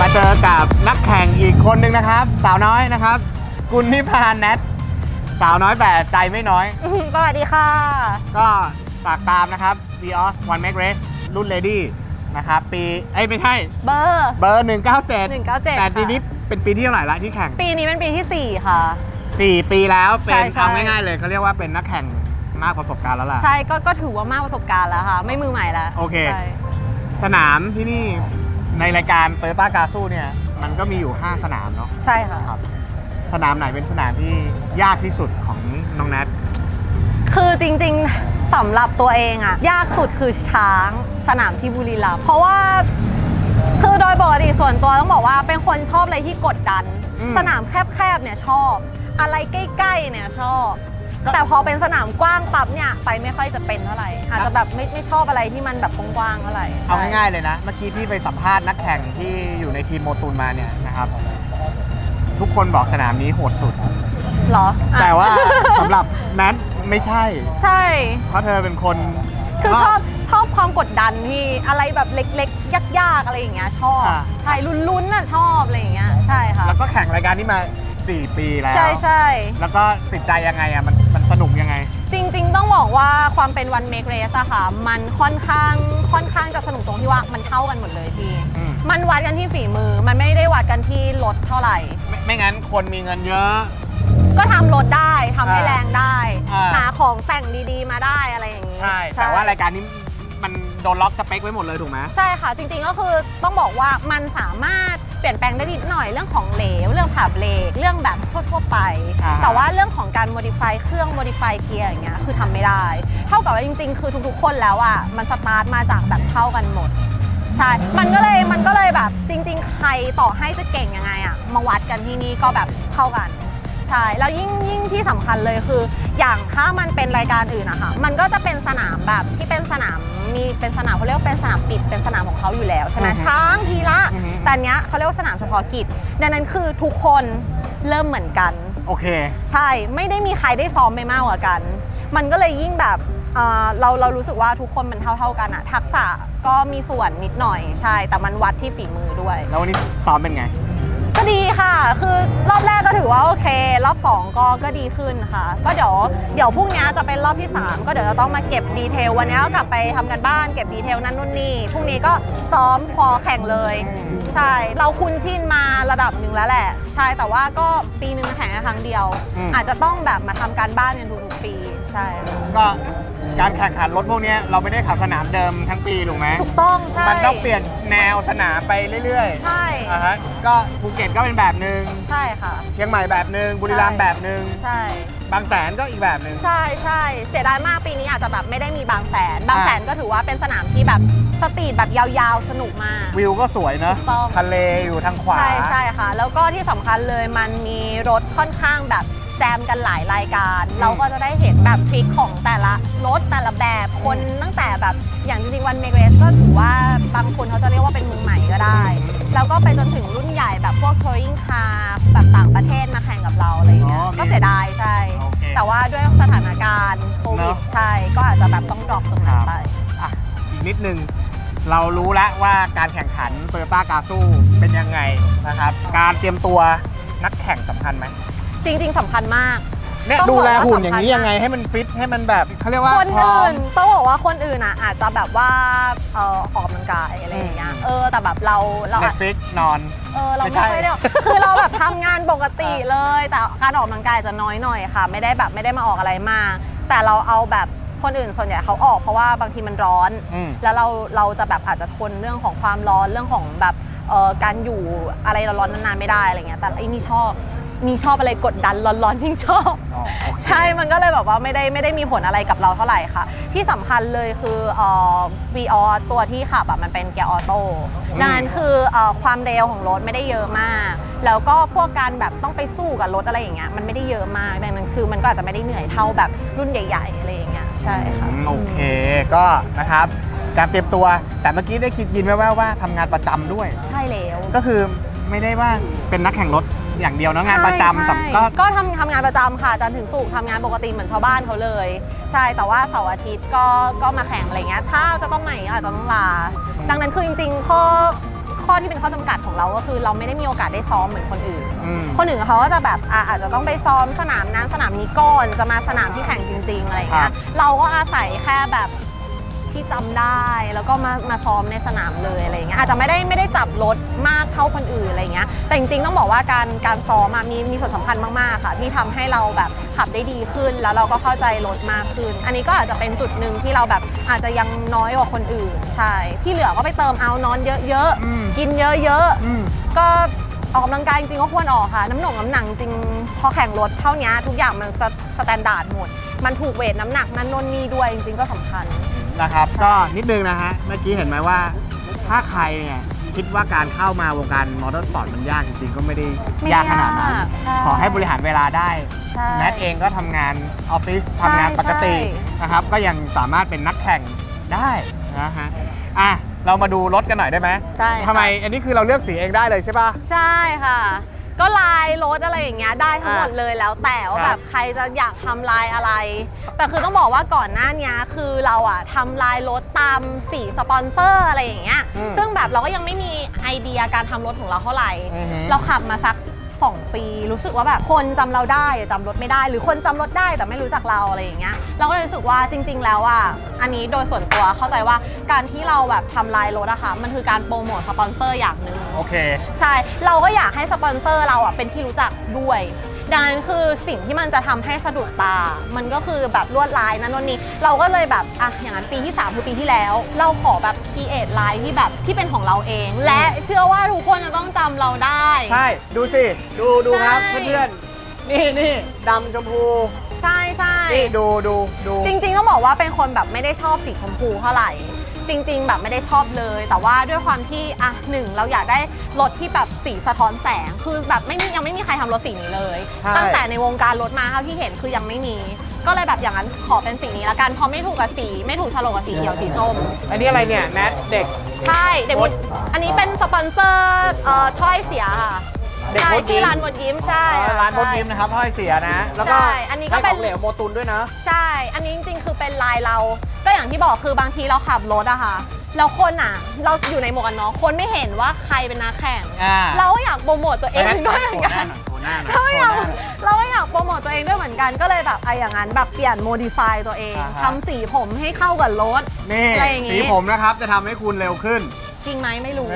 มาเจอกับนักแข่งอีกคนหนึ่งนะครับ สาวน้อยนะครับ กุลนิพาแนทสาวน้อยแต่ใจไม่น้อยอื้อหือสวัสดีค่ะ ก็ฝากตามนะครับ v ีออส One Make Race รุ่น Lady นะครับ ปีเอ้ยไม่ใช่ เบอร์ เบอร์ 197 197แต่ทีค่ะนี้เป็นปีที่เท่าไหร่ละที่แข่ง ปีนี้เป็นปีที่4 ค่ะ 4 ปีแล้วเป็นใช่ใช่ เอาง่ายๆเลยเขาเรียกว่าเป็นนักแข่งมากประสบการณ์แล้วล่ะ ใช่ก็ก็ถือว่ามากประสบการณ์แล้วค่ะ ไม่มือใหม่แล้วโอเค ใช่สนามที่นี่ ในรายการเตอร์ต้ากาซูเนี่ยมันก็มีอยู่ 5 สนามเนาะใช่ค่ะ ครับ สนามไหนเป็นสนามที่ยากที่สุดของน้องแนทคือจริงๆสำหรับตัวเองอะยากสุดคือช้างสนามที่บุรีรัมย์เพราะว่าคือโดยปกติส่วนตัวต้องบอกว่าเป็นคนชอบอะไรที่กดดันอืมสนามแคบๆเนี่ยชอบ อะไรใกล้ๆเนี่ยชอบก็ แต่พอเป็นสนามกว้างปั๊บเนี่ยไปไม่ค่อยจะเป็นเท่าไหร่อาจจะแบบไม่ไม่ชอบอะไรที่มันแบบกว้างๆเท่าไหร่เอาง่ายๆเลยนะ เมื่อกี้พี่ไปสัมภาษณ์นักแข่งที่อยู่ในทีมโมตูนมาเนี่ยนะครับ ทุกคนบอกสนามนี้โหดสุดๆเหรออะแต่ว่าสำหรับแนทไม่ใช่ ใช่ เพราะเธอเป็นคนคือชอบชอบความกดดันที่อะไรแบบเล็กๆ ยากๆ อะไรอย่างเงี้ยชอบอ่าใช่ลุ้นๆน่ะชอบอะไรอย่างเงี้ยใช่ค่ะ แล้วก็แข่งรายการนี้มา 4 ปีแล้ว ใช่ใช่แล้วก็ติดใจยังไงอะมันมันสนุก ยังไง จริง ๆ ต้องบอกว่าความเป็นวันเมกเรสอะค่ะ มันค่อนข้างค่อนข้างจะสนุกตรงที่ว่ามันเท่ากันหมดเลยพี่ อืม มันวัดกันที่ฝีมือ มันไม่ได้วัดกันที่รถเท่าไหร่ ไม่ไม่งั้นคนมีเงินเยอะ ก็ทำรถได้ทำให้อ่าแรงได้ อ่า หาของแต่งดีๆมาได้อะไรอย่างงี้ใช่ แต่ว่ารายการนี้มันโดนล็อกสเปคไว้หมดเลยถูกไหม ใช่ค่ะ จริงๆก็คือต้องบอกว่ามันสามารถเปลี่ยนแปลงได้นิดหน่อยเรื่องของเหลว เรื่องผ่าเบรกเรื่องแบบทั่วๆไป อ่าฮะ แต่ว่าเรื่องของการ modify เครื่อง modify เกียร์อย่างเงี้ยคือทำไม่ได้ เท่ากับว่าจริงๆ คือทุกๆ คนแล้วอะมันสตาร์ทมาจากแบบเท่ากันหมด ใช่ มันก็เลยมันก็เลยแบบจริง ๆ ใครต่อให้จะเก่งยังไงอะมาวัดกันที่นี่ก็แบบเท่ากัน ใช่แล้วยิ่งยิ่งที่สำคัญเลยคือ อย่างถ้ามันเป็นรายการอื่นอะค่ะมันก็จะเป็นสนามแบบที่เป็นสนามมีเป็นสนามเขาเรียกว่าเป็นสนามปิดเป็นสนามของเขาอยู่แล้วใช่ไหมอือฮึช้างพีระอือฮึแต่อันเนี้ยเขาเรียกว่าสนามเฉพาะกิจดังนั้นคือทุกคนเริ่มเหมือนกันโอเค ใช่ไม่ได้มีใครได้ซ้อมไปมากกว่ากัน มันก็เลยยิ่งแบบเอ่อเราเรารู้สึกว่าทุกคนมันเท่าเท่า ๆกันอะทักษะก็มีส่วนนิดหน่อยใช่ แต่มันวัดที่ฝีมือด้วย แล้ววันนี้ซ้อมเป็นไง ก็ดีค่ะ คือรอบแรกก็ถือว่าโอเค รอบ2ก็ก็ดีขึ้นค่ะ ก็เดี๋ยวเดี๋ยวพรุ่งนี้จะเป็นรอบที่ 3 ก็เดี๋ยวจะต้องมาเก็บดีเทล วันนี้ก็กลับไปทำกันบ้านเก็บดีเทลนั่นนู่นนี่พรุ่งนี้ก็ซ้อมพอแข่งเลยอืมใช่ เราคุ้นชินมาระดับหนึ่งแล้วแหละ ใช่แต่ว่าก็ปีหนึ่งมาแข่งแค่ครั้งเดียว อาจจะต้องแบบมาทำการบ้านกันทุกๆปี ใช่ก็ การแข่งขันรถพวกเนี้ยเราไม่ได้ขับสนามเดิมทั้งปีถูกไหมถูกต้องใช่มันต้องเปลี่ยนแนวสนามไปเรื่อยๆใช่อ่าฮะก็ภูเก็ตก็เป็นแบบหนึ่งใช่ค่ะ เชียงใหม่แบบหนึ่งบุรีรัมย์ใช่แบบหนึ่งใช่ บางแสนก็อีกแบบหนึ่งใช่ใช่เสียดายมากปีนี้อาจจะแบบไม่ได้มีบางแสน บางอ่าแสนก็ถือว่าเป็นสนามที่แบบสตรีทแบบยาวๆ สนุกมาก วิวก็สวยเนอะถูกต้องทะเลอยู่ทางขวา ใช่ใช่ค่ะ แล้วก็ที่สำคัญเลยมันมีรถค่อนข้างแบบ แจมกันหลายรายการ เราก็จะได้เห็นแบบทริคของแต่ละรถแต่ละแบบคนตั้งแต่แบบอย่างจริงๆวันเมกเรสก็ถือว่าบางคนเขาจะเรียกว่าเป็นมือใหม่ก็ได้ แล้วก็ไปจนถึงรุ่นใหญ่แบบพวกทัวริงคาร์แบบต่างประเทศมาแข่งกับเราอะไรอย่างเงี้ยอ๋อมีก็เสียดายใช่ โอเคแต่ว่าด้วยสถานการณ์โควิดเนอะ ใช่ก็อาจจะแบบต้องดรอปตรงนั้นไป อะอีกนิดนึง เรารู้แล้วว่าการแข่งขันโตโยต้ากาซูเป็นยังไงนะครับ การเตรียมตัวนักแข่งสำคัญไหม จริง ๆสำคัญมากเนี่ยต้องดูแลบอกว่าหุ่นอย่างนี้สำคัญยังไงให้มันฟิตให้มันแบบเขาเรียกว่าคนพร้ออื่ม นต้องบอกว่าคนอื่นอะอาจจะแบบว่าเอ่อออกกำลังกายอะไรอย่างเงี้ยอืม เออแต่แบบเราเราเน็อาตจฟิกนอน เออเราไม่ไม่ใช่ค่อยได้คือเราแบบทำงานปกติเลย แต่การออกกำลังกายจะน้อยหน่อยค่ะ ไม่ได้แบบไม่ได้มาออกอะไรมาก แต่เราเอาแบบคนอื่นส่วนใหญ่เขาออกเพราะว่าบางทีมันร้อน อืม แล้วเราเราจะแบบอาจจะทนเรื่องของความร้อนเรื่องของแบบเอ่อการอยู่อะไรร้อนๆนานๆไม่ได้อะไรเงี้ยแต่ไอ้นี่ชอบ นี่ชอบอะไรกดดันร้อนๆยิ่งชอบ อ๋อโอเค ใช่มันก็เลยแบบว่าไม่ได้ไม่ได้มีผลอะไรกับเราเท่าไหร่ค่ะ ที่สำคัญเลยคือเอ่อ v ีออตัวที่ขับอะมันเป็นเกียร์ออโต้อืม ดังนั้นคือเอ่อความเร็วของรถไม่ได้เยอะมาก แล้วก็พวกการแบบต้องไปสู้กับรถอะไรอย่างเงี้ยมันไม่ได้เยอะมากดังนั้นคือมันก็อาจจะไม่ได้เหนื่อยเท่าแบบรุ่นใหญ่ ๆ อะไรอย่างเงี้ยใช่ค่ะ อืมโอเคก็นะครับการเตรียมตัวแต่เมื่อกี้ได้คิดยินแว่วๆว่าทำงานประจำด้วย ใช่แล้ว ก็คือไม่ได้ว่าเป็นนักแข่งรถ อย่างเดียวนะงานประจำใช่สำก็ ก็ทำทำงานประจำค่ะจันทร์ถึงศุกร์ทำงานปกติเหมือนชาวบ้านเขาเลย ใช่แต่ว่าเสาร์อาทิตย์ก็ก็มาแข่งอะไรเงี้ยถ้าจะต้องใหม่อาจจะต้องลา ดังนั้นคือจริง ๆ ข้อข้อที่เป็นข้อจำกัดของเราก็คือ เราไม่ได้มีโอกาสได้ซ้อมเหมือนคนอื่น อืม คนอื่นเขาก็จะแบบอะอาจจะต้องไปซ้อมสนามนั้นสนามนี้ก่อนจะมาสนามที่แข่งจริงๆอะไรอย่างเงี้ครัยบ เราก็อาศัยแค่แบบ ที่จำได้ แล้วก็มามาซ้อมในสนามเลยอะไรอย่างเงี้ยอาจจะไม่ได้ไม่ได้จับรถมากเท่าคนอื่นอะไรเงี้ยแต่จริงๆต้องบอกว่าการการซ้อมอะมีมีส่วนสำคัญมากๆค่ะที่ทำให้เราแบบขับได้ดีขึ้น แล้วเราก็เข้าใจรถมากขึ้น อันนี้ก็อาจจะเป็นจุดหนึ่งที่เราแบบอาจจะยังน้อยกว่าคนอื่น ใช่ ที่เหลือก็ไปเติมเอานอนเยอะอืมๆกินเยอะๆอืมก็ออกกำลังกายจริงๆก็ควรออกค่ะ น้ำหนักน้ำหนักจริงพอแข่งรถเท่านี้ทุกอย่างมันสสแตนดาร์ดหมด มันถูกเวทน้ำหนักนั่นนนนี่ด้วยจริงๆก็สำคัญ นะครับ ก็นิดนึงนะฮะ เมื่อกี้เห็นไหมว่า ถ้าใครเนี่ยคิดว่าการเข้ามาวงการมอเตอร์สปอร์ตมันยากจริงๆ ก็ไม่ได้ไม่ยากขนาดนั้น ยากใช่ ขอให้บริหารเวลาได้ ใช่ แนทเองก็ทำงานออฟฟิศใช่ทำงานปกติใช่ นะครับ ก็ยังสามารถเป็นนักแข่งได้นะฮะ อะ เรามาดูรถกันหน่อยได้ไหมใช่ค่ะทำไม อันนี้คือเราเลือกสีเองได้เลยใช่ป่ะ ใช่ค่ะ ก็ลายรถอะไรอย่างเงี้ยได้ทั้งหมดเลยแล้วแต่ว่าครับแบบใครจะอยากทำลายอะไร แต่คือต้องบอกว่าก่อนหน้านี้คือเราอะทำลายรถตามสีสปอนเซอร์อะไรอย่างเงี้ย อืมซึ่งแบบเราก็ยังไม่มีไอเดียการทำรถของเราเท่าไหร่ อือฮึเราขับมาสัก 2 ปี รู้สึกว่าแบบคนจำเราได้แต่จำรถไม่ได้ หรือคนจำรถได้แต่ไม่รู้จักเราอะไรอย่างเงี้ยเราก็เลยรู้สึกว่าจริง ๆ แล้วอะอันนี้โดยส่วนตัวเข้าใจว่าการที่เราแบบทำลายรถอะค่ะมันคือการโปรโมทสปอนเซอร์อย่างหนึ่งโอเค ใช่เราก็อยากให้สปอนเซอร์เราอะเป็นที่รู้จักด้วย ดังนั้นคือสิ่งที่มันจะทำให้สะดุดตา มันก็คือแบบลวดลายนั้นนนนี่เราก็เลยแบบอะอย่างนั้นปีที่ 3 คือปีที่แล้ว เราขอแบบคีเอทลายที่แบบที่เป็นของเราเอง และเชื่อว่าทุกคนจะต้องจำเราได้ ใช่ ดูสิ ดูดูครับใช่เพื่อนๆนี่นี่ดำชมพู ใช่ใช่นี่ดูดูดูจริงๆต้องบอกว่าเป็นคนแบบไม่ได้ชอบสีชมพูเท่าไหร่ จริง ๆ แบบไม่ได้ชอบเลย แต่ว่าด้วยความที่อะหนึ่งเราอยากได้รถที่แบบสีสะท้อนแสง คือแบบไม่มียังไม่มีใครทำรถสีนี้เลย ใช่ ตั้งแต่ในวงการรถมาเท่าที่เห็นคือยังไม่มี ก็เลยแบบอย่างนั้นขอเป็นสีนี้ละกันเพราะไม่ถูกกับสี ไม่ถูกโฉลกกับสีเขียวสีส้ม อันนี้อะไรเนี่ยแนทเด็ก ใช่เด็กรถอันนี้เป็นสปอนเซอร์เอ่อถ้อยเสียค่ะ เด็กใช่มดยิ้มที่ร้านหมดยิ้มใช่อ๋อค่ะร้านบดใช่ยิ้มนะครับถ้อยเสียนะ แล้วก็ใช่อันนี้ก็ใช้เป็นของเหลวโมตุนด้วยนะ ใช่ อันนี้จริงๆ คือเป็นลายเรา ก็อย่างที่บอกคือบางทีเราขับรถอะค่ะแล้วคนอะเราอยู่ในหมวกกันน็อกคนไม่เห็นว่าใครเป็นนักแข่ง อ่าเราก็อยากโปรโมทตัวเองด้วยเหมือนกันโชว์หน้าหน่อย เราก็อยากโชว์หน้าหน่อยเราก็อยากโปรโมทตัวเองด้วยเหมือนกันก็เลยแบบไอ้อย่างนั้นแบบเปลี่ยนโมดิฟายตัวเองอ่าฮะ ทำสีผมให้เข้ากับรถนี่อะไรอย่างงี้สีผมนะครับจะทำให้คุณเร็วขึ้น จริงไหมไม่รู้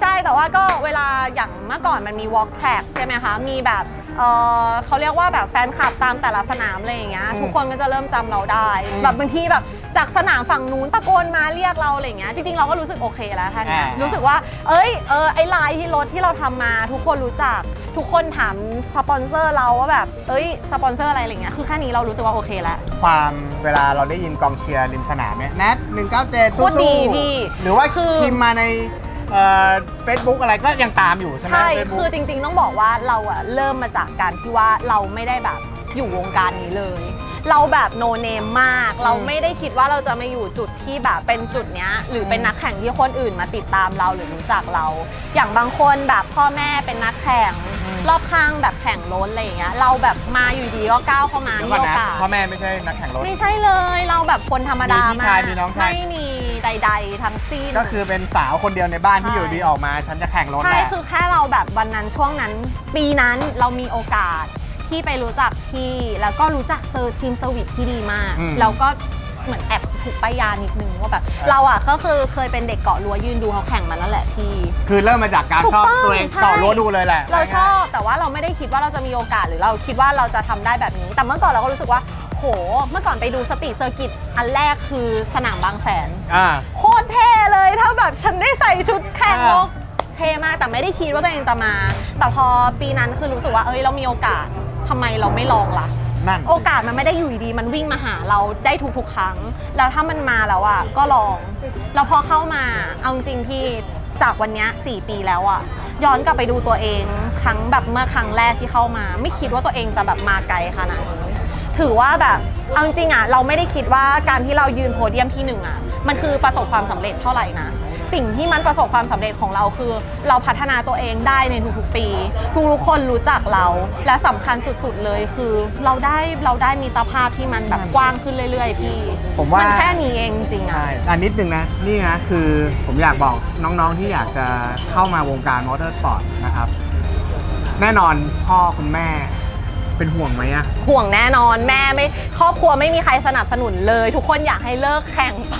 ใช่แต่ว่าก็เวลาอย่างเมื่อก่อนมันมี walk track ใช่ไหมคะ มีแบบ เออเขาเรียกว่าแบบแฟนคลับตามแต่ละสนามอะไรอย่างเงี้ยอืมทุกคนก็จะเริ่มจำเราได้อืมแบบบางทีแบบจากสนามฝั่งนู้นตะโกนมาเรียกเราอะไรอย่างเงี้ยจริงๆเราก็รู้สึกโอเคแล้วท่านเนี้ยอ่ารู้ รู้สึกว่า เอ้ยเออไอ้ลายที่รถที่เราทำมา ทุกคนรู้จักทุกคนถามสปอนเซอร์เราว่าแบบเอ้ยสปอนเซอร์อะไรอะไรเงี้ยคือแค่นี้เรารู้สึกว่าโอเคแล้ว ความเวลาเราได้ยินกองเชียร์ริมสนามเนี่ยแนท197โคตรดีสู้พี่ๆหรือว่าคือ พิมพ์มาใน เฟซบุ๊กอะไรก็ยังตามอยู่ใช่ไหม ใช่ Facebook คือจริงๆ ต้องบอกว่าเราอะเริ่มมาจากการที่ว่าเราไม่ได้แบบอยู่วงการนี้เลย เราแบบโนเนมมาก เราไม่ได้คิดว่าเราจะมาอยู่จุดที่แบบเป็นจุดเนี้ย หรือเป็นนักแข่งที่คนอื่นมาติดตามเราหรือรู้จักเรา อย่างบางคนแบบพ่อแม่เป็นนักแข่งอืมรอบข้างแบบแข่งรถอะไรอย่างเงี้ย เราแบบมาอยู่ดีก็ก้าวเข้ามาเดี๋ยวมีก่อนโอนะกาส พ่อแม่ไม่ใช่นักแข่งรถ ไม่ใช่เลยเราแบบคนธรรมดามีพี่ชายมีน้องชาย ไม่มี ใด ๆ ทั้งสิ้น ก็คือเป็นสาวคนเดียวในบ้านที่ใช่อยู่ดีออกมา ฉันจะแข่งรถใช่แหละ คือแค่เราแบบวันนั้นช่วงนั้น ปีนั้นเรามีโอกาสที่ไปรู้จักพี่ แล้วก็รู้จักเซอร์ทีมสวิตที่ดีมาก อืมแล้วก็เหมือนแอบถูกป้ายยานิดนึงว่าแบบอะเราอะก็คือเคยเป็นเด็กเกาะรั้วยืนดูเขาแข่งมานั่นแหละพี่ คือเริ่มมาจากการถูกชอบต้องตัวเองใช่ ต่อรั้วดูเลยแหละเราชอบแต่ว่าเราไม่ได้คิดว่าเราจะมีโอกาสหรือเราคิดว่าเราจะทำได้แบบนี้ แต่เมื่อก่อนเราก็รู้สึกว่า โห เมื่อก่อนไปดูสตรีทเซอร์กิตอันแรกคือสนามบางแสน อ่า โคตรเท่เลยถ้าแบบฉันได้ใส่ชุดแข่งอ่ารถเท่มากแต่ไม่ได้คิดว่าตัวเองจะมา แต่พอปีนั้นคือรู้สึกว่าเอ้ยเรามีโอกาสทำไมเราไม่ลองล่ะ นั่น โอกาสมันไม่ได้อยู่ดีๆมันวิ่งมาหาเราได้ทุกๆครั้ง แล้วถ้ามันมาแล้วอะก็ลอง แล้วพอเข้ามาเอาจริงๆพี่จากวันเนี้ย4ปีแล้วอะย้อนกลับไปดูตัวเอง ครั้งแบบเมื่อครั้งแรกที่เข้ามา ไม่คิดว่าตัวเองจะแบบมาไกลขนาดนี้ ถือว่าแบบเอาจริงๆอะเราไม่ได้คิดว่าการที่เรายืนโพเดียมที่หนึ่งอะมันคือประสบความสำเร็จเท่าไหร่นะสิ่งที่มันประสบความสำเร็จของเราคือ เราพัฒนาตัวเองได้ในทุกๆปีทุกๆคนรู้จักเรา และสำคัญสุดๆเลยคือ เราได้เราได้มีตรภาพที่มันแบบกว้างขึ้นเรื่อยๆพี่ ผมว่านแค่นี้เองจริงๆอะใช่อันนิดนึงนะนี่นะคือผมอยากบอกน้องๆที่อยากจะเข้ามาวงการมอเตอร์สปอร์ตนะครับแน่นอนพ่อคุณแม่ เป็นห่วงไหมอะห่วงแน่นอนแม่ไม่ครอบครัวไม่มีใครสนับสนุนเลย ทุกคนอยากให้เลิกแข่งไป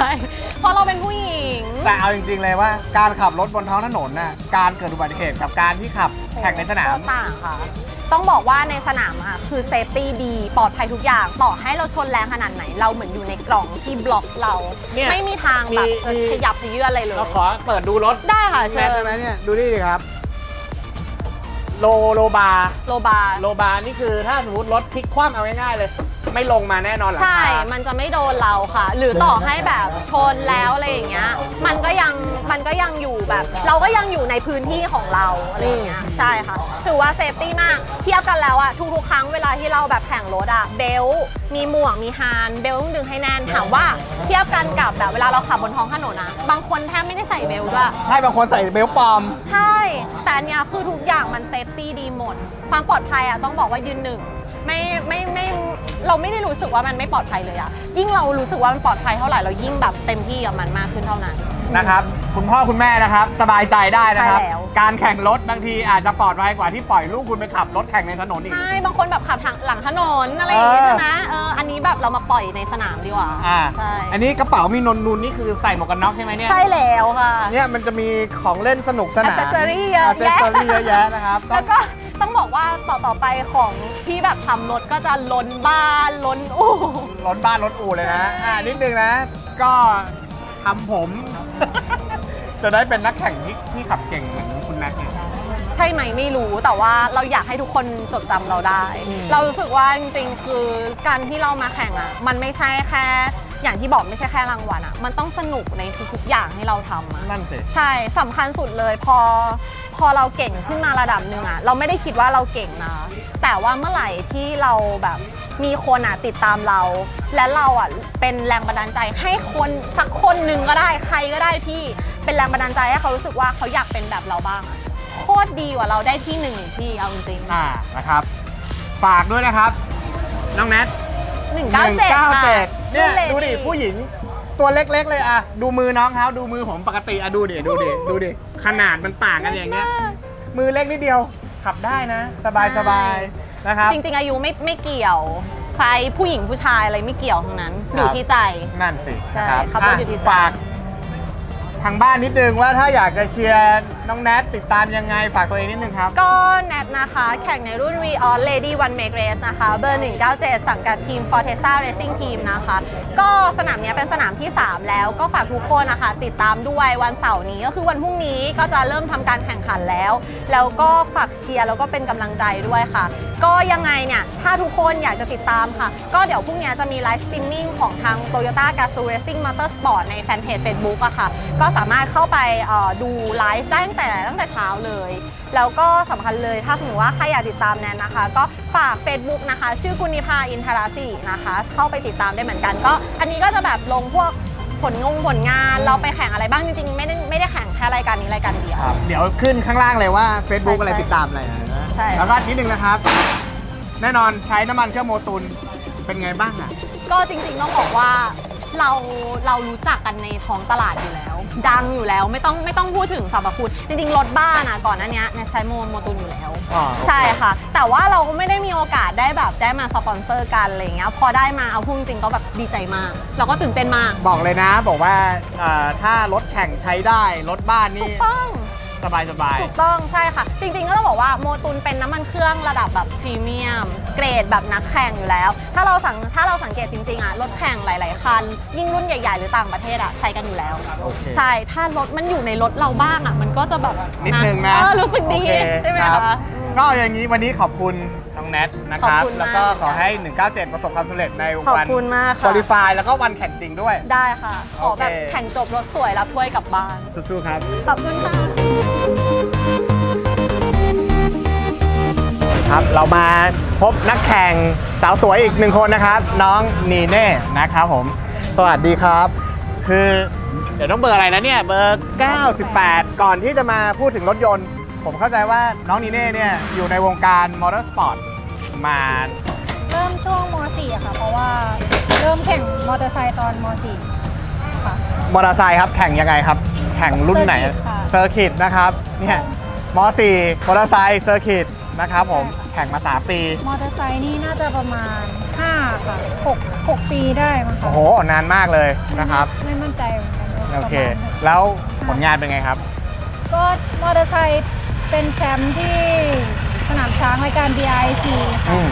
เพราะเราเป็นผู้หญิง แต่เอาจริง ๆ เลยว่าการขับรถบนท้องถนนน่ะการเกิดอุบัติเหตุกับการที่ขับแข่งในสนาม ต่างค่ะ ต้องบอกว่าในสนามอะคือเซฟตี้ดีปลอดภัยทุกอย่าง ต่อให้เราชนแรงขนาดไหน เราเหมือนอยู่ในกล่องที่บล็อกเรา เนี่ยไม่มีทางแบบมีจะมี ขยับขยื่นอะไรเลย เราขอเปิดดูรถได้ค่ะแมเชิทญใช่ไหมเนี่ยดูนี่ดิครับ โลโลบาร์โลบาร์โลบาร์นี่คือถ้าสมมติรถพลิกคว่ำเอาง่ายๆเลย ไม่ลงมาแน่นอนหลังใช่คามันจะไม่โดนเราค่ะ หรือต่อให้แบบชนแล้วอะไรอย่างเงี้ย มันก็ยัง มันก็ยังอยู่แบบ เราก็ยังอยู่ในพื้นที่ของเราอะไรอย่างเงี้ย ใช่ค่ะ ถือว่าเซฟตี้มาก เทียบกันแล้วอะทุกๆครั้งเวลาที่เราแบบแข่งรถอะเบลต์มีหมวก มีฮานเบลต์ต้องดึงให้แน่นถามว่าเทียบกันกับแบบเวลาเราขับบนท้องถนนอะบางคนแทบไม่ได้ใส่เบลต์ด้วย ใช่บางคนใส่เบลต์ปลอม ใช่ แต่อันเนี้ยคือทุกอย่างมันเซฟตี้ดีหมด ความปลอดภัยอะต้องบอกว่ายืนหนึ่ง ไม่ไม่ไม่เราไม่ได้รู้สึกว่ามันไม่ปลอดภัยเลยอะยิ่งเรารู้สึกว่ามันปลอดภัยเท่าไหร่เรายิ่งแบบเต็มที่กับมันมากขึ้นเท่านั้น นะครับ คุณพ่อคุณแม่นะครับ สบายใจได้นะครับ ใช่แล้ว การแข่งรถบางทีอาจจะปลอดภัยกว่าที่ปล่อยลูกคุณไปขับรถแข่งในถนนอีก ใช่บางคนแบบขับทางหลังถนนอะไรอย่างงี้เออ ใช่ไหมเอออันนี้แบบเรามาปล่อยในสนามดีกว่าอ่า ใช่อันนี้กระเป๋ามีนนนูนนี่คือใส่หมวกกันน็อกใช่ไหมเนี่ย ใช่แล้วค่ะ เนี่ยมันจะมีของเล่นสนุกสนาน Accessory เยอะแยะเซสซอรี่เยอะแยะนะครับต้อแล้งวก็ ต้องบอกว่าต่อต่อไปของที่แบบทำรถก็จะล้นบ้านล้นอู้รถบ้านรถอู่เลยนะอ่านิดนึงนะ ก็ทำผม จะได้เป็นนักแข่งที่ที่ขับเก่งเหมือนคุณแม็กซ์เนี่ย ใช่ไหมไม่รู้แต่ว่าเราอยากให้ทุกคนจดจำเราได้ อืม เรารู้สึกว่าจริงๆคือการที่เรามาแข่งอะ มันไม่ใช่แค่ อย่างที่บอกไม่ใช่แค่รางวัลอะมันต้องสนุกในทุกๆอย่างที่เราทำอะนั่นสิ ใช่สำคัญสุดเลยพอพอเราเก่งขึ้นมาระดับหนึ่งอะเราไม่ได้คิดว่าเราเก่งนะ แต่ว่าเมื่อไหร่ที่เราแบบมีคนอะติดตามเรา และเราอะเป็นแรงบันดาลใจให้คนสักคนหนึ่งก็ได้ใครก็ได้พี่เป็นแรงบันดาลใจให้เขารู้สึกว่าเขาอยากเป็นแบบเราบ้างอะโคตรดีกว่าเราได้ที่หนึ่งอีกพี่เอาจริงๆ อ่านะครับ ฝากด้วยนะครับ น้องแนท หนึ่งเก้าเจ็ด197เนี่ยดูดิผู้หญิงตัวเล็กๆเลยอะดูมือน้องเขาดูมือผมปกติอะดูดิดูดิดูดิขนาดมันต่างกันอย่างเงี้ยมือเล็กนิดเดียวขับได้นะ สบายสบายๆนะครับ จริงๆ อายุไม่ไม่เกี่ยวใครผู้หญิงผู้ชายอะไรไม่เกี่ยวทั้งนั้น อยู่ครับที่ใจ นั่นสิใช่นะครับขับรถอยู่ที่ะฝาก ทางบ้านนิดนึงว่าถ้าอยากจะเชียร์ น้องแนทติดตามยังไงฝากตัวเองนิดนึงครับ ก็แนทนะคะ แข่งในรุ่น r e o n Lady One Make Race นะคะ เบอร์ 197 สังกัดทีม Fortesa Racing Team นะคะ ก็สนามนี้เป็นสนามที่ 3 แล้วก็ฝากทุกคนนะคะ ติดตามด้วยวันเสาร์นี้ก็คือวันพรุ่งนี้ก็จะเริ่มทำการแข่งขันแล้ว แล้วก็ฝากเชียร์แล้วก็เป็นกำลังใจด้วยค่ะ ก็ยังไงเนี่ย ถ้าทุกคนอยากจะติดตามค่ะ ก็เดี๋ยวพรุ่งนี้จะมีไลฟ์สตรีมมิ่งของทาง Toyota g a z o o Racing Motorsport ในแฟนเพจ Facebook อะค่ะ ก็สามารถเข้าไปดูไลฟ์ได้แต่ตั้งแต่เช้าเลย แล้วก็สำคัญเลยถ้าสมมติว่าใครอยากติดตามแนนนะคะ ก็ฝาก Facebook นะคะ ชื่อกุณิพาอินทราศีนะคะ เข้าไปติดตามได้เหมือนกัน ก็อันนี้ก็จะแบบลงพวกผลงงผลงานเราไปแข่งอะไรบ้างจริงๆ ไม่ได้ไม่ได้แข่งแค่รายการนี้รายการเดียว ครับเดี๋ยวขึ้นข้างล่างเลยว่า Facebook ใช่อะไรใช่ติดตามอะไรนะใช่ แล้วก็นิดนึงนะครับ แน่นอนใช้น้ำมันเครื่องโมตุนเป็นไงบ้างอะ ก็จริงๆต้องบอกว่า เราเรารู้จักกันในท้องตลาดอยู่แล้ว ดังอยู่แล้วไม่ต้องไม่ต้องพูดถึงสรรพคุณจริงๆรถบ้านอะก่อนหน้านี้เนี่ยใช้โมโมตุนอยู่แล้วอ๋อโอเค ใช่ค่ะ แต่ว่าเราก็ไม่ได้มีโอกาสได้แบบได้มาสปอนเซอร์กันอะไรอย่างเงี้ยพอได้มาเอาพูดจริงๆก็แบบดีใจมาก เราก็ตื่นเต้นมากบอกเลยนะ บอกว่าเอ่อถ้ารถแข่งใช้ได้ รถบ้านถูนี่กต้อง สบายสบายถูกต้องใช่ค่ะ จริงๆก็ต้องบอกว่าโมตุนเป็นน้ำมันเครื่องระดับแบบพรีเมียม เกรดแบบนักแข่งอยู่แล้ว ถ้าเราสังถ้าเราสังเกตจริงๆอะรถแข่งหลาย ๆ คัน ยิ่งรุ่นใหญ่ ๆ หรือต่างประเทศอะใช้กันอยู่แล้ว โอเค ใช่ถ้ารถมันอยู่ในรถเราบ้างอะมันก็จะแบบนิดนึงนะเออรู้สึกดีโอเคใช่ไหมรับคะ ก็อย่างนี้วันนี้ขอบคุณน้องแนทนะครับ ขอบคุณมากแล้วก็ขอให้ 197 ประสบความสำเร็จในขอบวันคุณมากคุค่ะริฟายแล้วก็วันแข่งจริงด้วย ได้ค่ะ ขอแบบโอเค แข่งจบรถสวยรับถ้วยกลับบ้าน สู้ๆครับ ขอบคุณค่ะ ครับ เรามาพบนักแข่งสาวสวยอีกหนึ่งคนนะครับ น้องนีเน่นะครับผม สวัสดีครับ คือเดี๋ยวต้องเบอร์อะไรนะเนี่ยเบอร์ 98 ก่อนที่จะมาพูดถึงรถยนต์ ผมเข้าใจว่าน้องนีเน่เนี่ยอยู่ในวงการมอเตอร์สปอร์ตมาเริ่มช่วงม .4 อะค่ะ เพราะว่าเริ่มแข่งมอเตอร์ไซค์ตอนม .4 ค่ะ มอเตอร์ไซค์ครับแข่งยังไงครับ แข่งรุ่นไหนเซอร์กิตค่ะเซอร์กิตนะครับเนี่ยม .4 มอเตอร์ไซค์เซอร์กิต นะครับผมแข่งมา 3 ปี มอเตอร์ไซค์นี่น่าจะประมาณ5ค่ะ6 6 ปีได้มั้งคะโอ้โห นานมากเลยนะครับ ไม่มั่นใจเหมือนกันว่าโอเค ประมาณแล้วผลงานเป็นไงครับ ก็มอเตอร์ไซค์เป็นแชมป์ที่สนามช้างรายการ BIC อืค่ะม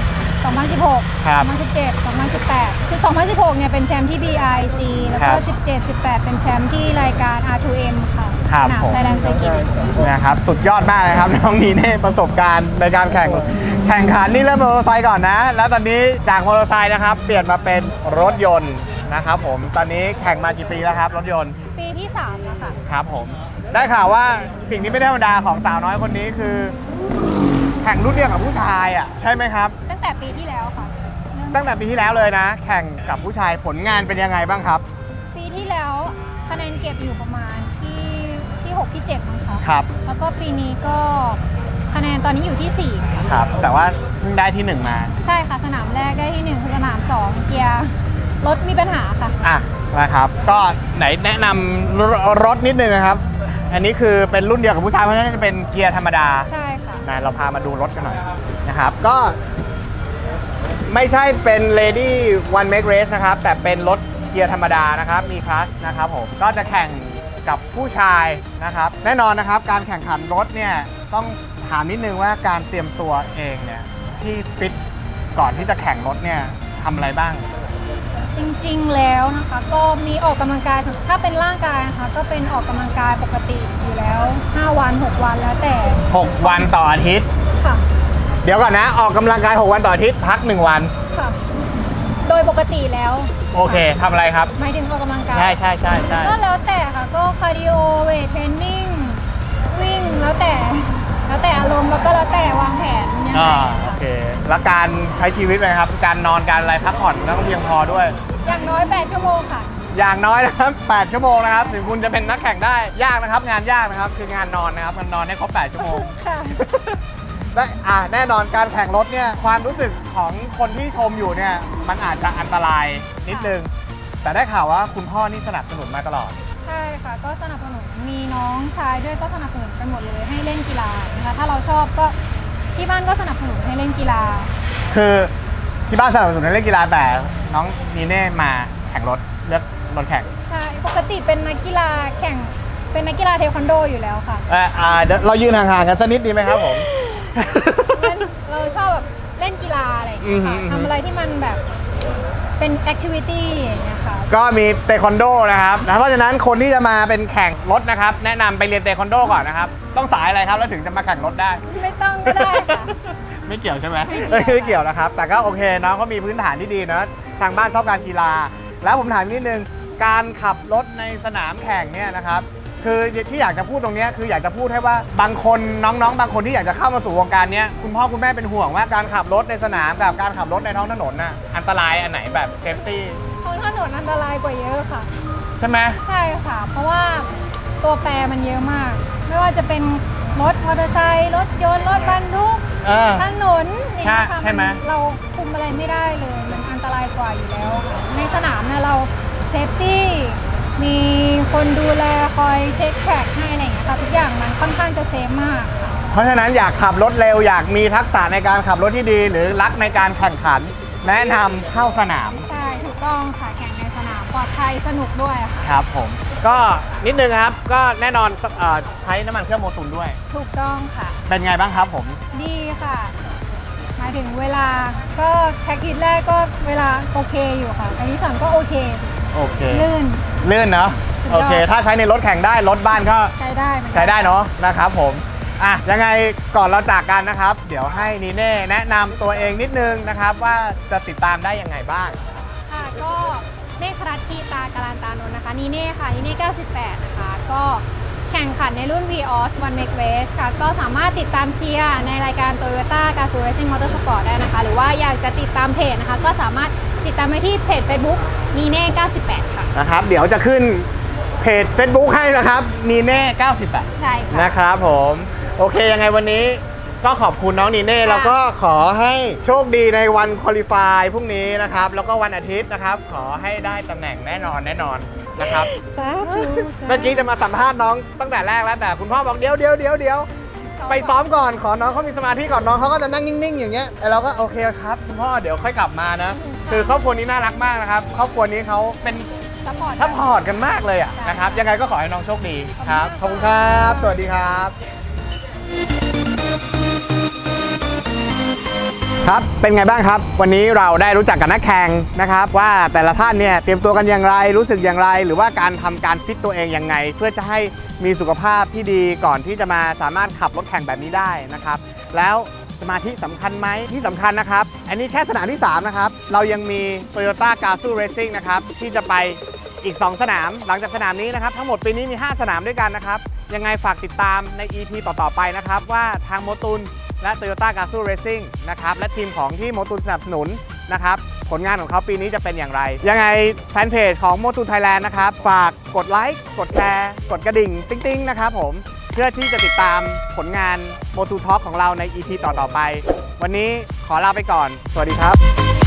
2016 ครับ2017 2018คือ2016 เนี่ยเป็นแชมป์ที่ BIC แล้วคก็รับ17 18 เป็นแชมป์ที่รายการ R2M ค่ะ ครับสนามผม ไทยแลนด์เซอร์กิตนะครับสุดยอดมากเลยครับน้องนีเน่ประสบการณ์ในการแข่งแข่งขันนี่เริ่มมอเตอร์ไซค์ก่อนนะ แล้วตอนนี้จากมอเตอร์ไซค์นะครับ เปลี่ยนมาเป็นรถยนต์นะครับผมตอนนี้แข่งมากี่ปีแล้วครับ รถยนต์ปีที่3แล้วค่ะ ครับผม ได้ข่าวว่าสิ่งที่ไม่ธรรมดาของสาวน้อยคนนี้คือ แข่งรุ่นเดียวกับผู้ชายอะใช่ไหมครับ ตั้งแต่ปีที่แล้วค่ะเริ่มตั้งแต่ปีที่แล้วเลยนะ แข่งกับผู้ชายผลงานเป็นยังไงบ้างครับ ปีที่แล้วคะแนนเก็บอยู่ประมาณ ที่ที่6ที่7มั้งคะครับ แล้วก็ปีนี้ก็คะแนนตอนนี้อยู่ที่4ค่ะครับ แต่ว่าเพิ่งได้ที่หนึ่งมา ใช่ค่ะ สนามแรกได้ที่1คือสนาม 2 เกียร์รถมีปัญหาค่ะ อะนะครับ ก็ไหนแนะนำรรถนิดนึงนะครับ อันนี้คือเป็นรุ่นเดียวกับผู้ชายเพราะฉะนั้นจะเป็นเกียร์ธรรมดา ใช่ค่ะ นะเราพามาดูรถกันหน่อยนะครับ ก็ไม่ใช่เป็น Lady One Make Race นะครับ แต่เป็นรถเกียร์ธรรมดานะครับ มีคลัสนะครับผม ก็จะแข่ง กับผู้ชายนะครับ แน่นอนนะครับการแข่งขันรถเนี่ยต้องถามนิดนึงว่าการเตรียมตัวเองเนี่ยที่ฟิตก่อนที่จะแข่งรถเนี่ยทำอะไรบ้าง จริงๆแล้วนะคะก็มีออกกำลังกายถ้าเป็นร่างกายนะคะก็เป็นออกกำลังกายปกติอยู่แล้ว 5 วัน 6 วันแล้วแต่ 6 วันต่ออาทิตย์ค่ะเดี๋ยวก่อนนะ ออกกำลังกาย 6 วันต่ออาทิตย์พัก 1 วันค่ะโดยปกติแล้ว โอเคทำอะไรครับ หมายถึงออกกำลังกาย ใช่ใช่ใช่ใช่ก็แล้วแต่ค่ะ ก็คาร์ดิโอเวทเทรนนิ่งวิ่งแล้วแต่ แล้วแต่อารมณ์แล้วก็แล้วแต่วางแผนยังไงอ่าโอค่ะเค แล้วการใช้ชีวิตเลยครับ การนอนการอะไรพักผ่อนต้องเพียงพอด้วย อย่างน้อย 8 ชั่วโมงค่ะ อย่างน้อยนะครับ 8 ชั่วโมงนะครับ ถึงคุณจะเป็นนักแข่งได้ ยากนะครับ งานยากนะครับ คืองานนอนนะครับ มันนอนให้ครบ 8 ชั่วโมง ค่ะ และอ่าแน่นอนการแข่งรถเนี่ยความรู้สึกของคนที่ชมอยู่เนี่ยมันอาจจะอันตรายนิดนึง แต่ได้ข่าวว่าคุณพ่อนี่สนับสนุนมาตลอด ใช่ค่ะ ก็สนับสนุนมีน้องชายด้วยก็สนับสนุนกันหมดเลยให้เล่นกีฬานะคะถ้าเราชอบก็ที่บ้านก็สนับสนุนให้เล่นกีฬา คือที่บ้านสนับสนุนให้เล่นกีฬาแต่น้องนีเน่มาแข่งรถเลือกรถแข่งใช่ปกติเป็นนักกีฬาแข่งเป็นนักกีฬาเทควันโดอยู่แล้วค่ะ เอ่ออ่าเดี๋ยวเรายืนห่างๆกันสักนิดดีไหมครับผม งั้นเราชอบแบบเล่นกีฬาอะไรอย่างเงี้ยค่ะอืมอืม ทำอะไรที่มันแบบเป็นแอคทิวิตี้อย่างเงี้ยค่ะ ก็มีเทควันโดนะครับนะเพราะฉะนั้นคนที่จะมาเป็นแข่งรถนะครับ แนะนำไปเรียนเทควันโดก่อนนะครับ ต้องสายอะไรครับ แล้วถึงจะมาแข่งรถได้ ไม่ต้องก็ได้ค่ะ ไม่เกี่ยวใช่ไหมไม่เกี่ยว ไม่เกี่ยวนะครับ แต่ก็โอเคน้องก็มีพื้นฐานที่ดีนะทางบ้านชอบการกีฬา แล้วผมถามนิดนึง การขับรถในสนามแข่งเนี่ยนะครับ คือที่อยากจะพูดตรงเนี้ยคืออยากจะพูดให้ว่าบางคนน้องๆ บางคนที่อยากจะเข้ามาสู่วงการเนี้ยคุณพ่อคุณแม่เป็นห่วงว่าการขับรถในสนามกับการขับรถในท้องถนนน่ะอันตรายอันไหนแบบเซฟตี้ท้องถนนอันตรายกว่าเยอะค่ะ ใช่ไหมใช่ค่ะ เพราะว่าตัวแปรมันเยอะมาก ไม่ว่าจะเป็นรถมอเตอร์ไซค์รถยนต์รถบรรทุกเออ ถนนอย่างเงี้ยค่ะใช่ไหม นเราคุมอะไรไม่ได้เลย มันอันตรายกว่าอยู่แล้วค่ะในสนามเนี่ยเราเซฟตี้ มีคนดูแลคอยเช็คแทร็กให้อะไรอย่างเงี้ยค่ะทุกอย่างมันค่อนข้างจะเซฟมากค่ะเพราะฉะนั้นอยากขับรถเร็วอยากมีทักษะในการขับรถที่ดี หรือรักในการแข่งขัน แนะนำเข้าสนามใช่ถูกต้องค่ะแข่งในสนามปลอดภัยสนุกด้วยค่ะครับผม ก็นิดนึงครับก็แน่นอนเอ่อใช้น้ำมันเครื่องโมตุนด้วย ถูกต้องค่ะ เป็นไงบ้างครับผม ดีค่ะหมายถึงเวลาก็แพ็กเกจแรกก็เวลาโอเคอยู่ค่ะอันที่สองก็โอเค โอเคลื่น ลื่นเนาะสุดยอด โอเค ถ้าใช้ในรถแข่งได้รถบ้านก็ใช้ได้เหมือนกัน ใช้ได้เนาะนะครับผมอะยังไงก่อนเราจากกันนะครับ เดี๋ยวให้นีเน่แนะนำตัวเองนิดนึงนะครับ ว่าจะติดตามได้ยังไงบ้าง ค่ะก็เนครัตทีตาการันตานนท์นะคะนีเน่ค่ะนีเน่98 นะคะ ก็แข่งขันในรุ่น VOS One Make Race ค่ะ ก็สามารถติดตามเชียร์ในรายการ Toyota g a z o Racing Motorsport ได้นะคะ หรือว่าอยากจะติดตามเพจนะคะ ก็สามารถ ติดตามไปที่เพจ Facebook นีเน่ 98 ค่ะ นะครับ เดี๋ยวจะขึ้นเพจ Facebook ให้นะครับนีเน่ 98 ใช่ค่ะ นะครับผม โอเคยังไงวันนี้ก็ขอบคุณน้องนีเน่ค่ะ แล้วก็ขอให้โชคดีในวันคุริฟายพรุ่งนี้นะครับ แล้วก็วันอาทิตย์นะครับ ขอให้ได้ตำแหน่งแน่นอนแน่นอนนะครับ สาธุเมื่อกี้จะมาสัมภาษณ์น้องตั้งแต่แรกแล้วแต่คุณพ่อบอกเดี๋ยวเดี๋ยวเดี๋ยวเดี๋ยวไปซ้อมก่อนขอน้องเขามีสมาธิก่อนน้องเขาก็จะนั่งนิ่งๆ อย่างเงี้ยแล้วเราก็โอเคครับ คุณพ่อเดี๋ยวค่อยกลับมานะ คือครอบครัวนี้น่ารักมากนะครับ ครอบครัวนี้เขาเป็นซัพพอร์ตซัพพอร์ตกันมากเลยอะนะครับ ยังไงก็ขอให้น้องโชคดีครับ ขอบคุณครับ สวัสดีครับ ครับ เป็นไงบ้างครับ วันนี้เราได้รู้จักกับนักแข่งนะครับ ว่าแต่ละท่านเนี่ยเตรียมตัวกันอย่างไร รู้สึกอย่างไร หรือว่าการทำการฟิตตัวเองยังไง เพื่อจะให้มีสุขภาพที่ดีก่อนที่จะมาสามารถขับรถแข่งแบบนี้ได้นะครับ แล้วส มาธิสำคัญไหมที่สำคัญนะครับ อันนี้แค่สนามที่ 3 นะครับ เรายังมี Toyota g a z o Racing นะครับ ที่จะไปอีก 2 สนาม หลังจากสนามนี้นะครับ ทั้งหมดปีนี้มี 5 สนามด้วยกันนะครับ ยังไงฝากติดตามใน EP ต่อ ๆ ไปนะครับ ว่าทางโมตุนและ Toyota g a z o Racing นะครับและทีมของที่โมตุนสนับสนุนนะครับผลงานของเขาปีนี้จะเป็นอย่างไร ยังไงแฟนเพจของโมตุนไทยแลนด์นะครับ ฝากกดไลค์กดแชร์ กดกระดิ่ง ติ๊งๆ นะครับผม เพื่อที่จะติดตามผลงานโมตูท็อกของเราใน EP ต่อ ๆ ไป วันนี้ขอลาไปก่อน สวัสดีครับ